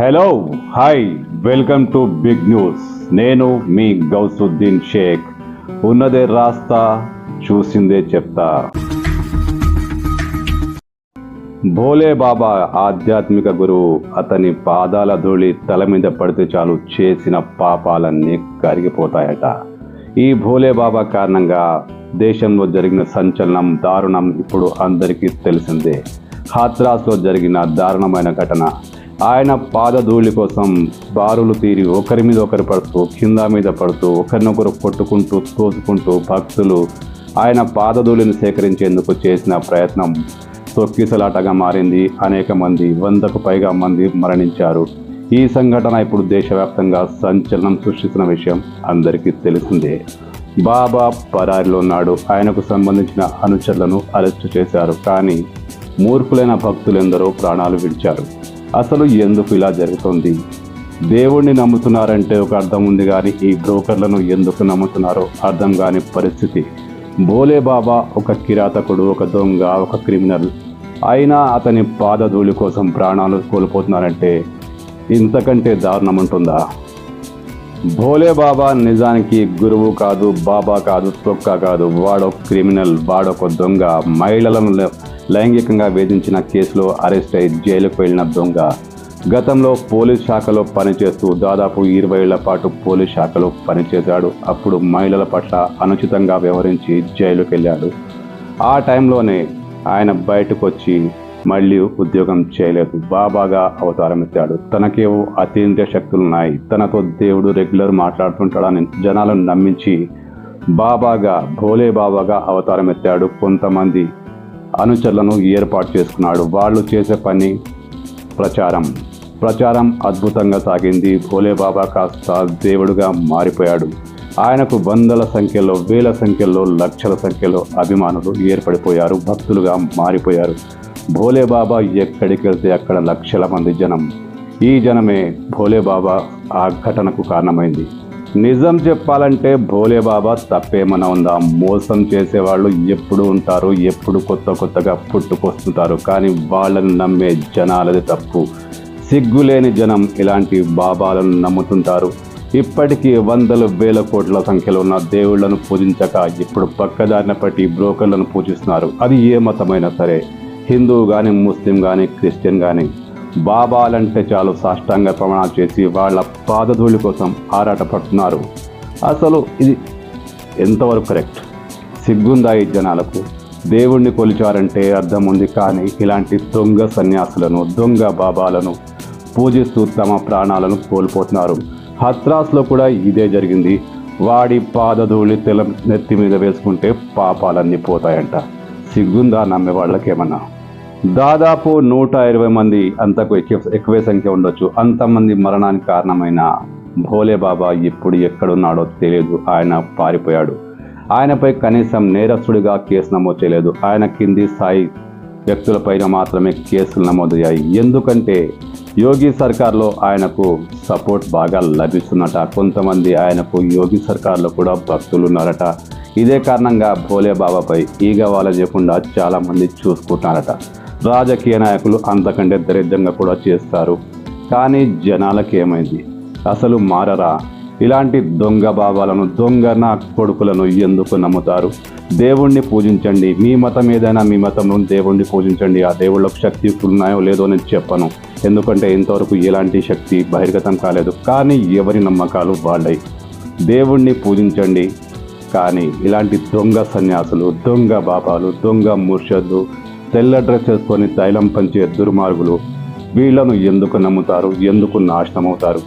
Hello hi welcome to big news నేను మీ గౌసుద్దీన్ షేక్. ఉన్నదే రాస్తా చూసిందే చెప్తా. భోలే బాబా ఆధ్యాత్మిక గురువు అతని పాదాల ధూళి తల మీద పడితే చాలు చేసిన పాపాలన్నీ కరిగిపోతాయట. ఈ భోలే బాబా కారణంగా దేశంలో జరిగిన సంచలనం దారుణం ఇప్పుడు అందరికీ తెలిసిందే. హాత్రాస్లో జరిగిన దారుణమైన ఘటన ఆయన పాదధూళి కోసం బారులు తీరి ఒకరి మీద ఒకరు పడుతూ కింద మీద పడుతూ ఒకరినొకరు కొట్టుకుంటూ తోసుకుంటూ భక్తులు ఆయన పాదధూళిని సేకరించేందుకు చేసిన ప్రయత్నం తొక్కిసలాటగా మారింది. అనేక మంది వందకు పైగా మంది మరణించారు. ఈ సంఘటన ఇప్పుడు దేశవ్యాప్తంగా సంచలనం సృష్టిస్తున్న విషయం అందరికీ తెలిసిందే. బాబా పరారిలో ఉన్నాడు. ఆయనకు సంబంధించిన అనుచరులను అరెస్టు చేశారు. కానీ మూర్ఖులైన భక్తులెందరో ప్రాణాలు విడిచారు. అసలు ఎందుకు ఇలా జరుగుతుంది? దేవుణ్ణి నమ్ముతున్నారంటే ఒక అర్థం ఉంది కానీ ఈ బ్రోకర్లను ఎందుకు నమ్ముతున్నారో అర్థం కాని పరిస్థితి. భోలే బాబా ఒక కిరాతకుడు ఒక దొంగ ఒక క్రిమినల్. అయినా అతని పాదధూళి కోసం ప్రాణాలు కోల్పోతున్నారంటే ఇంతకంటే దారుణం ఉంటుందా? భోలే బాబా నిజానికి గురువు కాదు బాబా కాదు తొక్క కాదు. వాడొక క్రిమినల్ వాడొక దొంగ. మహిళలను లైంగికంగా వేధించిన కేసులో అరెస్ట్ అయి జైలుకు వెళ్ళిన దొంగ. గతంలో పోలీస్ శాఖలో పనిచేస్తూ దాదాపు ఇరవై ఏళ్ళ పాటు పోలీస్ శాఖలో పనిచేశాడు. అప్పుడు మహిళల పట్ల అనుచితంగా వ్యవహరించి జైలుకు వెళ్ళాడు. ఆ టైంలోనే ఆయన బయటకు వచ్చి మళ్ళీ ఉద్యోగం చేయలేదు. బాబాగా అవతారం ఎత్తాడు. తనకేవో అతీంద్రియ శక్తులు ఉన్నాయి. తనతో దేవుడు రెగ్యులర్ మాట్లాడుతుంటాడని జనాలను నమ్మించి బాబాగా భోలే బాబాగా అవతారం ఎత్తాడు కొంతమంది అనుచరులను ఏర్పాటు చేసుకున్నాడు. వాళ్ళు చేసే పని ప్రచారం. ప్రచారం అద్భుతంగా సాగింది. భోలేబాబా కాస్త దేవుడుగా మారిపోయాడు. ఆయనకు వందల సంఖ్యలో వేల సంఖ్యలో లక్షల సంఖ్యలో అభిమానులు ఏర్పడిపోయారు. భక్తులుగా మారిపోయారు. భోలేబాబా ఎక్కడికి వెళ్తే అక్కడ లక్షల మంది జనం. ఈ జనమే భోలేబాబా ఆ ఘటనకు కారణమైంది. నిజం చెప్పాలంటే భోలేబాబా తప్పేమన్నా ఉందా? మోసం చేసేవాళ్ళు ఎప్పుడు ఉంటారు ఎప్పుడు కొత్త కొత్తగా పుట్టుకొస్తుంటారు కానీ వాళ్ళని నమ్మే జనాలది తప్పు. సిగ్గులేని జనం ఇలాంటి బాబాలను నమ్ముతుంటారు. ఇప్పటికీ వందల వేల కోట్ల సంఖ్యలో ఉన్న దేవుళ్ళను పూజించక ఇప్పుడు పక్కదారిన పట్టి బ్రోకర్లను పూజిస్తున్నారు. అది ఏ మతమైనా సరే హిందూ కానీ ముస్లిం కానీ క్రిస్టియన్ కానీ బాబాలంటే చాలు సాష్టాంగ ప్రమాణాలు చేసి వాళ్ళ పాదధూళి కోసం ఆరాటపడుతున్నారు. అసలు ఇది ఎంతవరకు కరెక్ట్? సిగ్గుందా ఈ జనాలకు? దేవుణ్ణి కొలిచారంటే అర్థం ఉంది కానీ ఇలాంటి దొంగ సన్యాసులను దొంగ బాబాలను పూజిస్తూ తమ ప్రాణాలను కోల్పోతున్నారు. హత్రాస్లో కూడా ఇదే జరిగింది. వాడి పాదధూళి తెల నెత్తి మీద వేసుకుంటే పాపాలన్నీ పోతాయంట. సిగ్గుందా నమ్మే వాళ్ళకేమన్నా? దాదాపు నూట ఇరవై మంది అంతకు ఎక్కువ ఎక్కువే సంఖ్య ఉండొచ్చు. అంతమంది మరణానికి కారణమైన భోలే బాబా ఇప్పుడు ఎక్కడున్నాడో తెలియదు. ఆయన పారిపోయాడు. ఆయనపై కనీసం నేరస్తుడిగా కేసు నమోదు చేయలేదు. ఆయన కింది స్థాయి వ్యక్తులపైన మాత్రమే కేసులు నమోదయ్యాయి. ఎందుకంటే యోగి సర్కార్లో ఆయనకు సపోర్ట్ బాగా లభిస్తున్నట కొంతమంది ఆయనకు యోగి సర్కార్లో కూడా భక్తులు ఉన్నారట. ఇదే కారణంగా భోలే బాబాపై ఈగ వాళ్ళ చేయకుండా చాలామంది చూసుకుంటున్నారట. రాజకీయ నాయకులు అంతకంటే దరిద్రంగా కూడా చేస్తారు. కానీ జనాలకి ఏమైంది? అసలు మారరా? ఇలాంటి దొంగ బాబాలను దొంగ నా కొడుకులను ఎందుకు నమ్ముతారు? దేవుణ్ణి పూజించండి. మీ మతం ఏదైనా మీ మతంలో దేవుణ్ణి పూజించండి. ఆ దేవుళ్ళకు శక్తి ఉన్నాయో లేదో నేను చెప్పను. ఎందుకంటే ఇంతవరకు ఎలాంటి శక్తి బహిర్గతం కాలేదు. కానీ ఎవరి నమ్మకాలు వాళ్ళై దేవుణ్ణి పూజించండి. కానీ ఇలాంటి దొంగ సన్యాసులు దొంగ బాబాలు దొంగ ముర్షద్దు తెల్ల డ్రెస్ వేసుకొని తైలం పంచే దుర్మార్గులు వీళ్ళను ఎందుకు నమ్ముతారు? ఎందుకు నాశనమవుతారు?